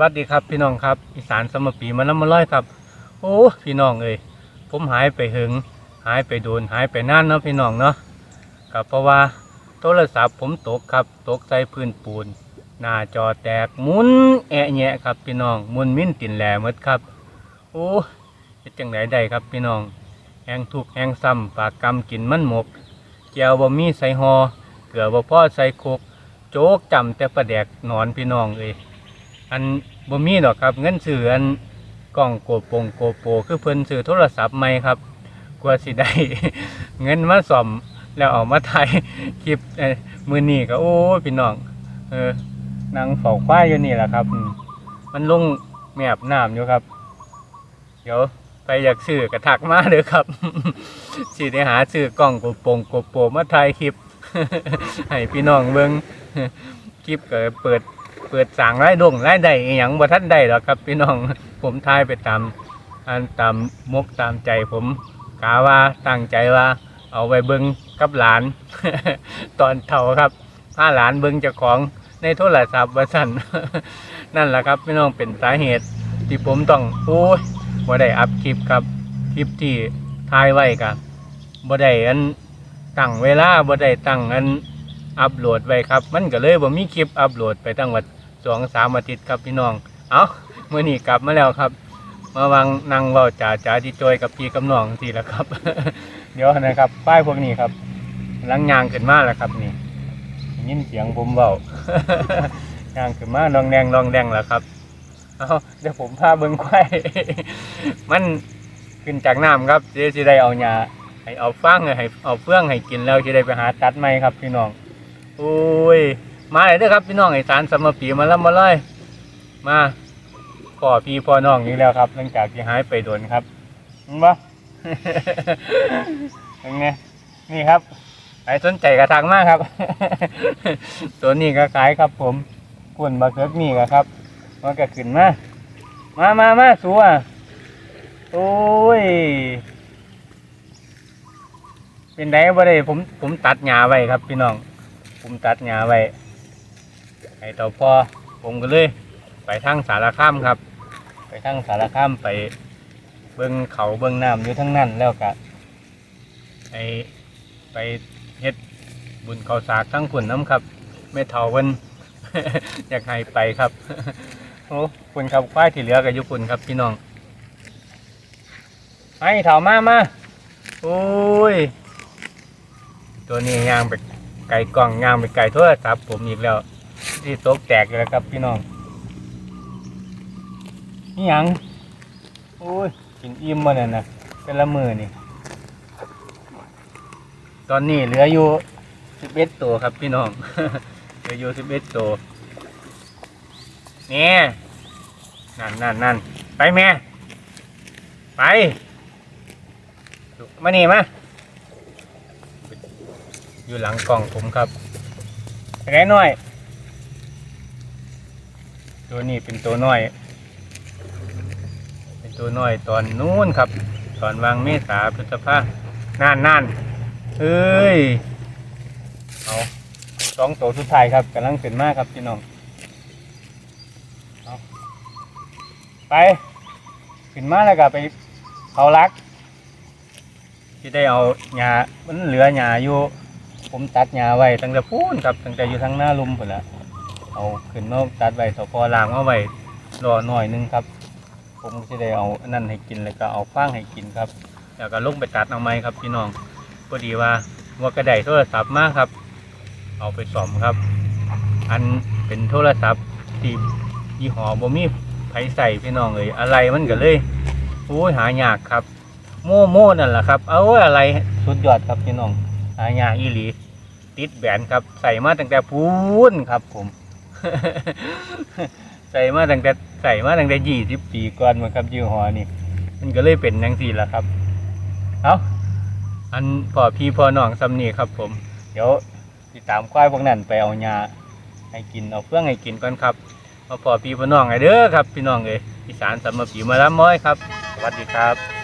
วัสดีครับพี่น้องครับอีสานสมปีมาน้ำมาร้อยครับ โอ้พี่น้องเอ้ยผมหายไปหึง หายไปโดนหายไปนานเนาะพี่น้องเนาะกับเพราะว่าโทรศัพท์ผมตกครับตกใส่พื้นปูน หน้าจอแตกมุนแอะแยะครับพี่น้องมุนมิ้นตินแหลมดครับ โอ้เฮ็ดจังไดได้ครับพี่น้องแหงทุกแหงซ้ำปากกำกินมันหมกแก้วบ่มีใส่หอเกลือบ่พอใส่โคกโจ๊กจำแต่ประแดกนอนพี่น้องเอ้ย อันบ่มีดอกครับ เงินซื้ออันกล้องโกโปงโกโป คือเพิ่นซื้อโทรศัพท์ใหม่ครับกว่าสิได้ เงินมาซ่อมแล้วเอามาถ่ายคลิปเอ่อมือนี้ก็โอ้ยพี่น้องเออนั่งเฝ้าควายอยู่นี่แหละครับอืมมันลงแมบน้ำอยู่ครับ เดี๋ยวไปอยากซื้อกระถักมาเด้อครับ สิได้หาซื้อกล้องโกโปงโกโปมาถ่ายคลิป ให้พี่น้องเบิ่ง คลิปก็เปิด เปิดสั่งรายดงรายได้อหย่างบ่ทันได้หรอกครับ พี่น้อง ผมทายไปตามอันตามมกตามใจผมกาว่าตั้งใจว่า เอาไว้เบิ่งกับหลาน ตอนเฒ่าครับพาหลานเบิ่งเจ้าของในโทรศัพท์ว่าสั่น นั่นแหละครับพี่น้องเป็นสาเหตุ ที่ผมต้องโอ้ยบ่ได้อัพคลิปครับคลิปที่ถ่ายไว้กับบ่ได้อันตั้งเวลาบ่ได้ตั้งอันอัปโหลดไว้ครับ มันก็เลยบ่มีคลิปอัปโหลดไปตั้งวัด สองสามอาทิตย์ครับพี่น้อง เอาเมื่อนี้กลับมาแล้วครับ มาวางนั่งเว้าจ่าจ่าที่จอยกับพี่กับน้องทีละครับ เดี๋ยวนะครับป้ายพวกนี้ครับลังยางขึ้นมาแล้วครับนี่ได้ยินเสียงผมเว้ายางขึ้นมาลองแดงลองแดงแล้วครับเอาเดี๋ยวผมพาเบิ้งควายมันขึ้นจากน้ำครับเดี๋ยวสิได้เอาหญ้าให้เอาฟางให้เอาเฟืองให้กินแล้วสิได้ไปหาตัดไม้ครับพี่น้องโอ้ย มาเลยเด้อครับพี่น้องไอ้สารสมปีมาแล้วมาเลยมาพ่อพี่พ่อน้องนี่แล้วครับ หลังจากที่หายไปโดนครับเห็นปะยังไงนี่ครับใครสนใจกระทางมากครับ ตัวนี้ก็ขายครับ ผมกุ่นมาเกิกนี่ก็ครับมันก็ขึ้นมามามามาสัวโอ้ย เป็นไดบ่ได้ผมผมตัดหญ้าไว้ครับ พี่น้อง ผมตัดหญ้าไว้ ไอ้ต่อพอผมก็เลย ไปทางสารคามครับ ไปทางสารคามไปเบิ้งเขาเบิ้งน้ำอยู่ทั้งนั้นแล้วก็ไอไปเฮ็ดบุญเขาสากทั้งขุนน้ำครับไม่เท่าเพิ่นอยากให้ไปครับโอ้คุณครับควายที่เหลือกับยุคุณครับพี่น้องไอ้เถ่ามามาโอ้ย ตัวนี้ย่างไปไก่กล่องย่างไปไก่โทรศัพท์ผมอีกแล้ว ที่ตกแตกเลยครับพี่น้องนี่ยังโอ้ยกินอิ่มมาเนี่ยนะเป็นละมือนี่ ตอนนี้เหลืออยู่สิบเอ็ดตัวครับพี่น้องเหลืออยู่สิบเอ็ดตัวเนี่ยนั่นนั่นนั่นไปแม่ ไปมานี่มาอยู่หลังกล่องผมครับไงหน่อย ตัวนี้เป็นตัวน้อย เป็นตัวน้อยตอนนู้นครับ ตอนวางเมษาพฤษภาน่านน่านเอ้ยเอาสองตัวสุดท้ายครับกำลังเป็นมากครับพี่น้องเอาไปขึ้นมาแล้วก็ไปเขารักที่ได้เอาหญ้ามันเหลือหญ้าอยู่ ผมตัดหญ้าไว้ตั้งแต่พูนครับตั้งแต่อยู่ทางหน้าลุมพุ่นละ เอาขึ้นมาตัดไว้สพลางเอาไว้รอหน่อยนึงครับ ผมจะได้เอาอันนั้นให้กินแล้วก็เอาฟางให้กินครับแล้วก็ลงไปตัดเอาไม้ครับพี่น้องพอดีว่าว่ากระไดโทรศัพท์มากครับ เอาไปซ่อมครับ อันเป็นโทรศัพท์ที่ยี่ห้อบ่มีไผใส่พี่น้องเลยอะไรมันก็เลยโอ้ยหายากครับ โม่โม่นั่นแหละครับ เอาอะไรสุดยอดครับพี่น้องหายากอีหลี ติดแบนครับ ใส่มาตั้งแต่พูนครับผม ใส่มาตั้งแต่ใส่มาตั้งแต่ยี่สิบปีก่อนมาครับยี่ห้อนี่มันก็เลยเป็นอย่างสี่ละครับ เอาอันพ่อพี่พ่อน้องซำนี่ครับ ผม เดี๋ยวติดตามควายพวกนั้นไปเอายาให้กินเอาเฟื่องให้กินก่อนครับมาพ่อพี่พ่อน้องไงเด้อครับ พี่น้องเอ้ยอีสานสำมาปีมาล้ำม้อยครับ สวัสดีครับ